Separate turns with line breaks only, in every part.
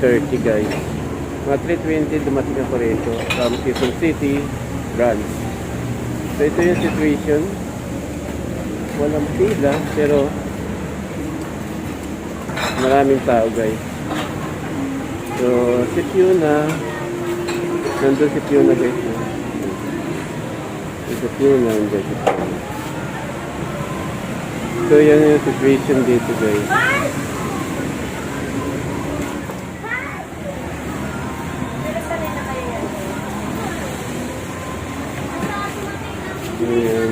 time is 3.30 guys. Mga 3.20 dumating ako rito from Quezon City branch. So ito yung situation. Walang pila pero maraming tao guys. So si Fiona, nandun si Fiona guys. Si Fiona, nandun si Fiona. So yan yung situation dito guys. Ayan.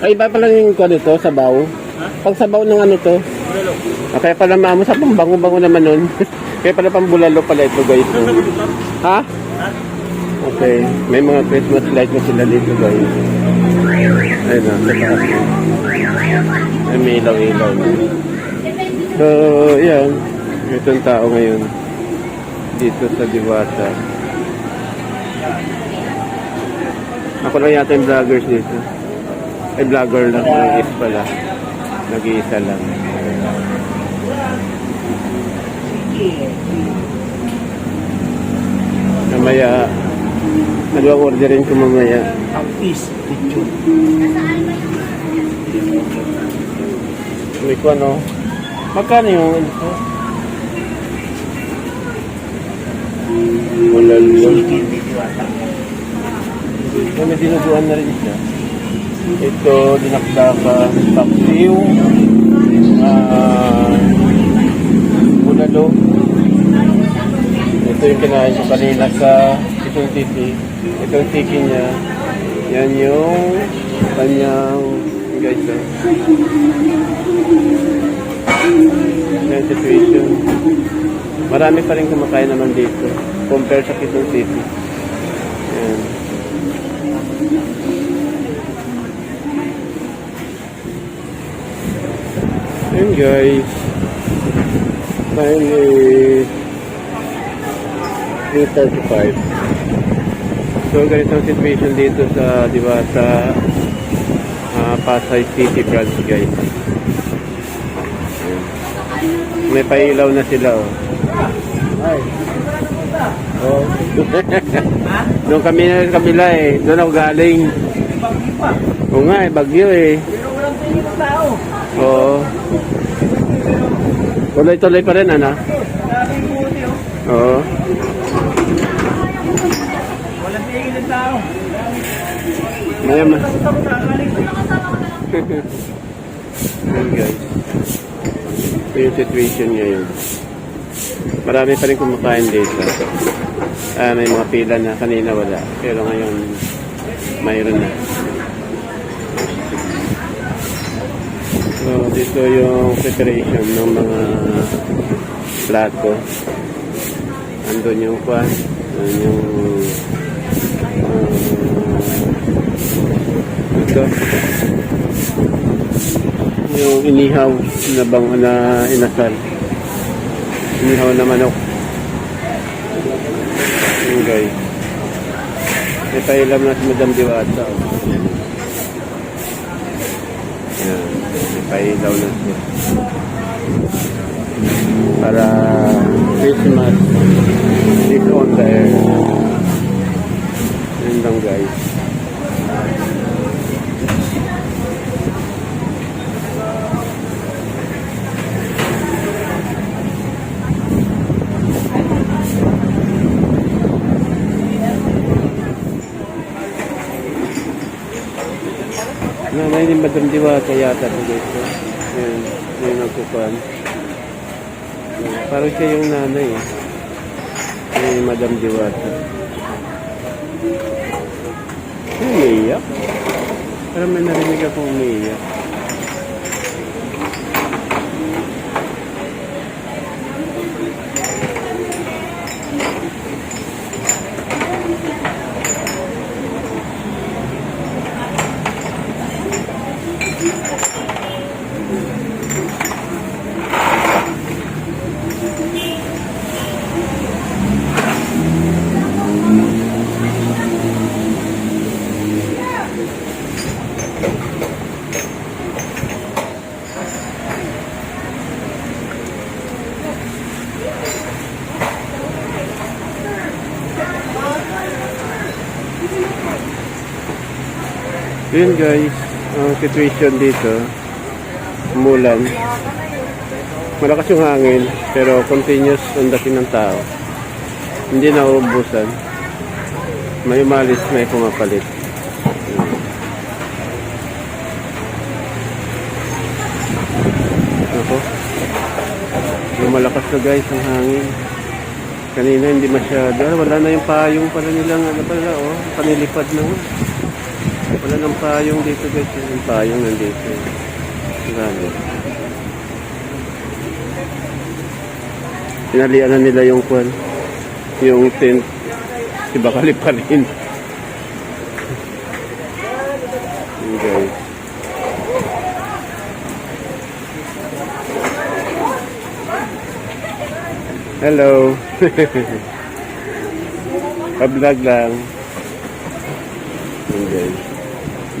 Ay, iba pala yung kwan ito, sabaw. Pag sabaw ng ano to. Ah, kaya pala mamo sa bango-bango naman nun. kaya pala pang bulalo pala ito guys. Ha? Okay. May mga Christmas light na sila dito guys. Ayun na, sa taas. Ay, may ilaw-ilaw. So, yan. Itong tao ngayon. Dito sa Diwata. Ako lang yata yung vloggers dito. Ay, vlogger lang. Ang is pala. Nag-iisa lang. Mamaya, dalawang orderin ko mamaya.
Artist, picture.
May ko ano. Magkano yung ko? Wala yun. So, may dinuguan na rin siya. Ito, dinakdakan, paksiw, ah, bulalo. Ito yung kinain ko kanina sa itong titi. Itong tiki niya. Yan yung kanyang, guys. Yan situation. Marami pa rin kumakain naman dito compare sa Quezon City. Guys. Time is 3.35. So ganito ang situation dito sa, di ba, sa ah, Pasay City branch guys. May pailaw na sila oh. Ay. Oh. Doon kami na sa kabila eh. Doon ako galing. Oo nga eh, bagyo eh.
Pero walang tao.
Oo. Tuloy-tuloy pa rin, ano?
Oh.
Oo.
Walang tingin ng tao.
Maya ma.
Takot ako kakaling.
Yan guys. Ito yung situation ngayon. Marami pa rin kumakain dito. Ah, may mga pila na kanina wala. Pero ngayon, mayroon na. Dito yung preparation ng mga plato. Andun yung kwan. Andun yung ah, ito yung inihaw na bang na inasal. Inihaw na manok. Yun guys. May pailam na si Madam Diwata. Yan. Na siya. Para Christmas is on the air. Yun lang guys. Nanay ni Madam Diwata yata po dito. Yan, yung nagkukuhan. Yan, Parang siya yung nanay eh. Ni Madam Diwata. Umiiyak? Parang may narinig akong umiiyak. Yun guys, ang situation dito, umulan. Malakas yung hangin, pero continuous ang dating ng tao. Hindi na uubusan. May umalis, may pumapalit. Ako. Yung malakas na guys ang hangin. Kanina hindi masyado. Ah, Wala na yung payong pala nilang ano pala oh. Panilipad na oh. Wala nang payong dito guys. Yung payong nandito. Grabe. Pinalian na nila yung kwan. Yung tent. Si Bakali pa rin. Guys. Hello. Pa-vlog lang. Guys.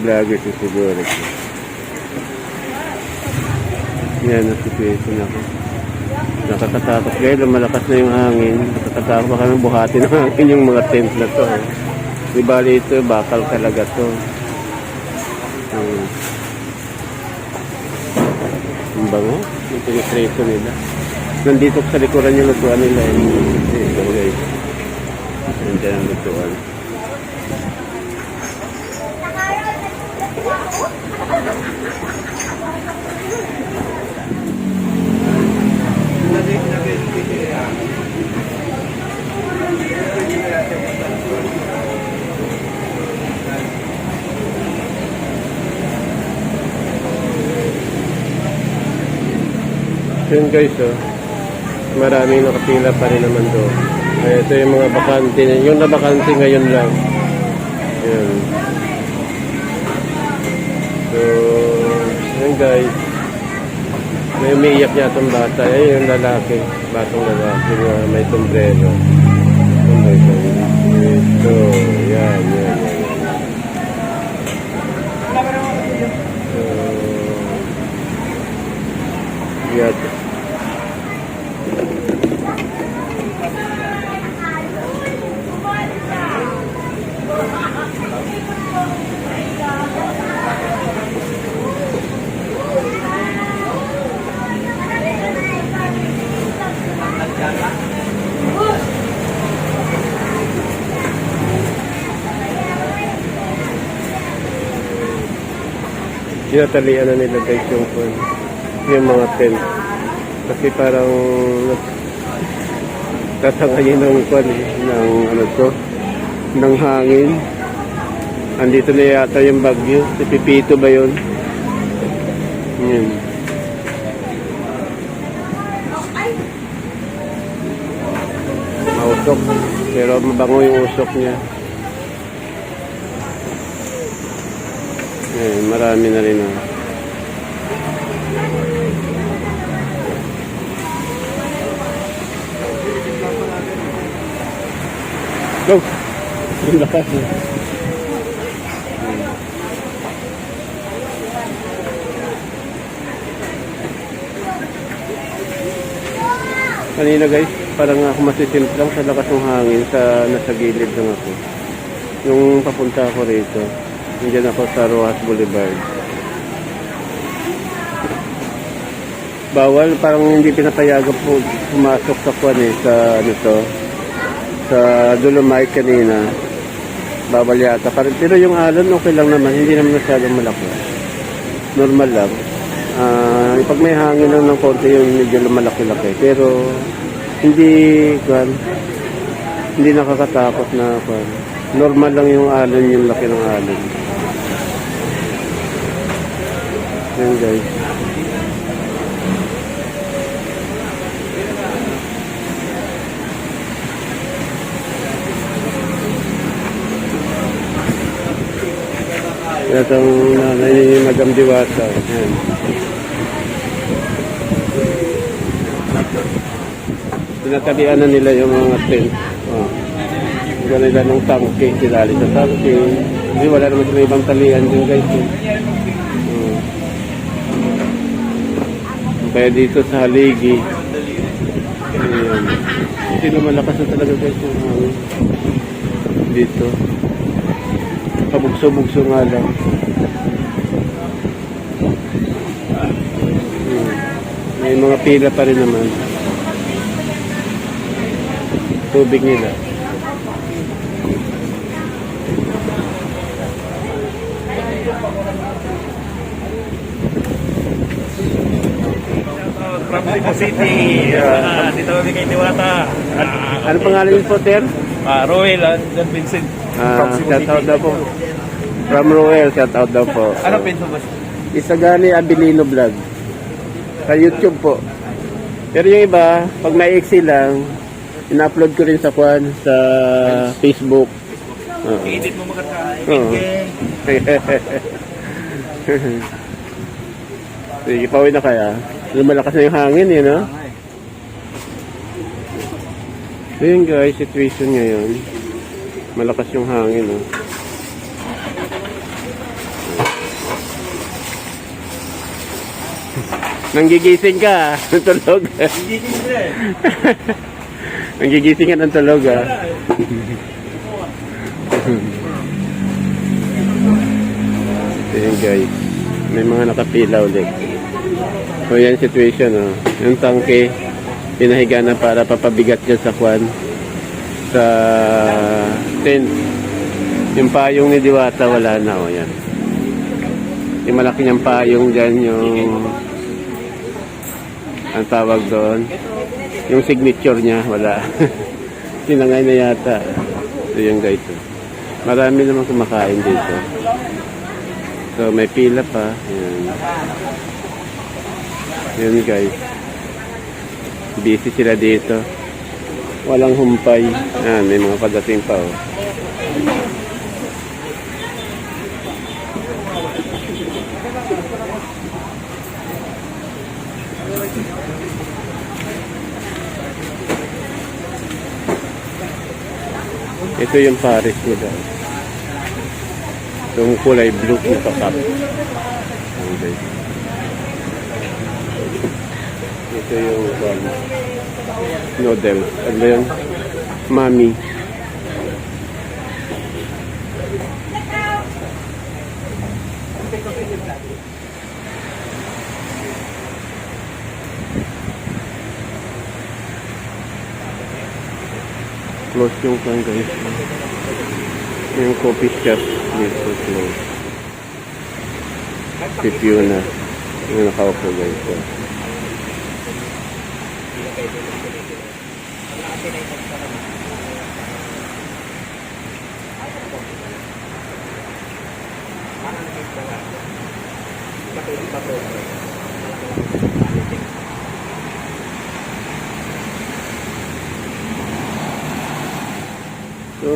Vlogger si siguro. Yan ang situation ako. Nakakatakot guys. Lumalakas na yung hangin. Nakakatakot baka nang buhati ng hangin yung mga tent na to. eh. Di bali ito, bakal talaga to. Hmm. Ang bango. Yung pinipreso nila. Nandito sa likuran yung lutuan nila. Eh. Ito guys. Nandiyan ang lutuan. Yun guys, oh. Maraming nakapila pa rin naman doon. Ay, ito yung mga bakante. Yung na bakante ngayon lang. Yun. So, yun guys. May umiiyak niya itong bata. Ay, yung lalaki. Batang lalaki na may sombrero. Sombrero. Ito. Yan, yan, yan. So, yan. Tinatalian na nila guys yung phone. Yung mga tent. Kasi parang tatangayin ng kwan eh, ng ano to, ng hangin. Andito na yata yung bagyo. Si Pipito ba yun? Yun. Mausok. Pero mabango yung usok niya. Ayan, marami na rin ah. Go! Ang lakas eh. Kanina guys, parang ako masisimp lang sa lakas ng hangin sa nasa gilid lang ako. Yung papunta ako rito, nandiyan ako sa Rojas Boulevard. Bawal, parang hindi pinapayagan po pumasok sa kwan eh, sa ano to, sa Dolomite kanina. Bawal yata. Parang, pero yung alon okay lang naman, hindi naman masyadong malaki. Normal lang. Ah, pag may hangin lang ng konti yung medyo lumalaki-laki. Pero hindi kwan, hindi nakakatakot na kwan. Normal lang yung alon, yung laki ng alon. Yan guys. Yan ang nanay ni Madam Diwata. Yan. Tinatalian na nila yung mga tent. Oh. Wala nila ng tangke, sinali sa tangke. Hindi, wala naman sila ibang talian din guys. eh. Kaya dito sa haligi, ayan. Hindi naman lakas na talaga guys yung hangin. Dito. Pabugso-bugso nga lang. May mga pila pa rin naman. Tubig nila.
City. Ah, dito kami kay Diwata. Ah,
Ano pangalan niyo po, Ter?
ah, Roel and John Vincent.
Ah, shout out daw po. From Roel, shout out daw po.
Ano pinto ba?
Isagani Abilino Vlog. Sa YouTube po. Pero yung iba, pag may excel lang, ina-upload ko rin sa kwan, sa Facebook. Oo.
I-edit mo mga ka.
Sige, pauwi na kaya. Lumalakas na yung hangin, eh, no? Ayun guys, situation ngayon. Malakas yung hangin, no? Nanggigising ka, ng tulog.
Hindi sila eh.
Nanggigising ka ng tulog, ah. Ayun guys, may mga nakapila ulit. So yan situation, oh. Yung tangke, pinahiga na para papabigat dyan sa kwan. Sa tent. Yung payong ni Diwata, wala na, oh, yan. Yung malaki niyang payong dyan, yung ang tawag doon. Yung signature niya, wala. Sinangay na yata. Ito yung guys. oh. Marami naman kumakain dito. So may pila pa. Ayan. Yun guys. Busy sila dito. Walang humpay. Ayan, may mga pagdating pa oh. Ito yung Paris nila. Yung kulay blue na pakap. Okay. Ito yung um, noodles. Ano yun? Mami. Close yung kan guys. Yung coffee shop dito close. Review na. Yung nakaupo guys. So. So,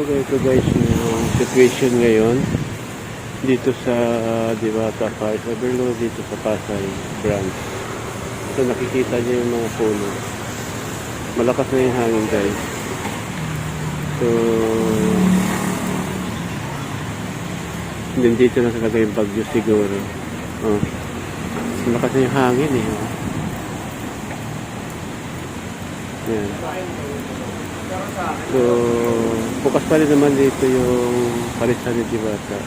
ito guys, yung situation ngayon dito sa Diwata Park, Overload dito sa Pasay branch. So, nakikita niyo yung mga puno. Malakas na yung hangin guys. So, din dito na talaga yung bagyo siguro. Oh. Malakas na yung hangin eh. Oh. Yan. So, bukas pa rin naman dito yung parisan ni Diwata.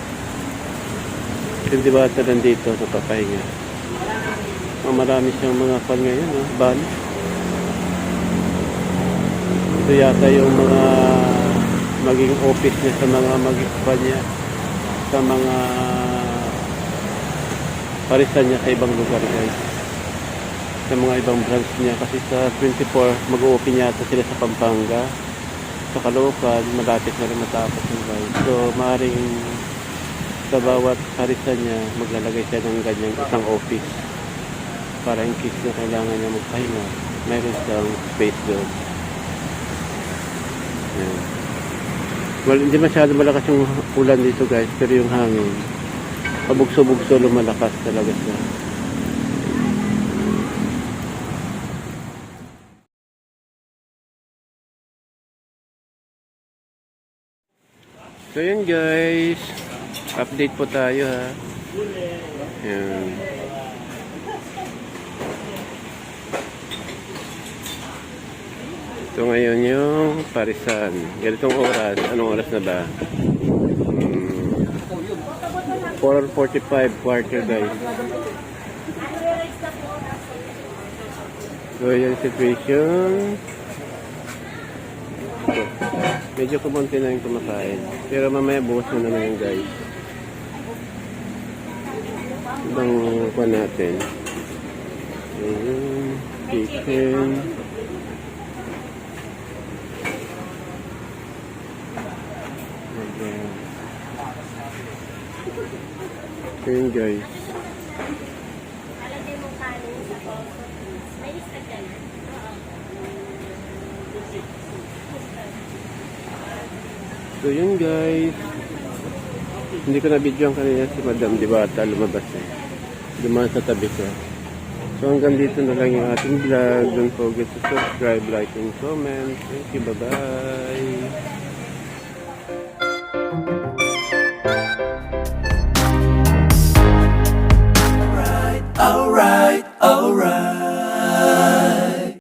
Yung Diwata nandito, napapahinga. Oh, marami siyang mga fan ngayon, no? Ban. Ito yata yung mga maging office niya sa mga maging fan niya sa mga parisan niya sa ibang lugar, guys. Sa mga ibang branch niya. Kasi sa 24 mag-open yata sila sa Pampanga. Sa Caloocan malapit na rin matapos yung guys. So maaaring sa bawat harisan niya maglalagay siya ng ganyang isang office para in case na kailangan niya magpahinga mayroon siyang space doon Yan. well hindi masyado malakas yung ulan dito guys pero yung hangin pabugso-bugso lumalakas talaga siya So yun guys, update po tayo ha. Yan. Ito ngayon yung parisan. Ganitong oras. Anong oras na ba? Hmm, 4.45 quarter guys. So yung situation. Medyo kumunti na yung kumakain. Pero mamaya bukas na naman yung guys. Ibang pa natin. Ayun. Chicken. Ayan. Ayun guys.
Alagay mo kanin sa poso. May isa dyan.
So yun guys. Hindi ko na video ang kanina si Madam Diwata lumabas eh. Dumaan sa tabi ko. So hanggang dito na lang yung ating vlog. Don't forget to subscribe, like, and comment. Thank you. Bye-bye.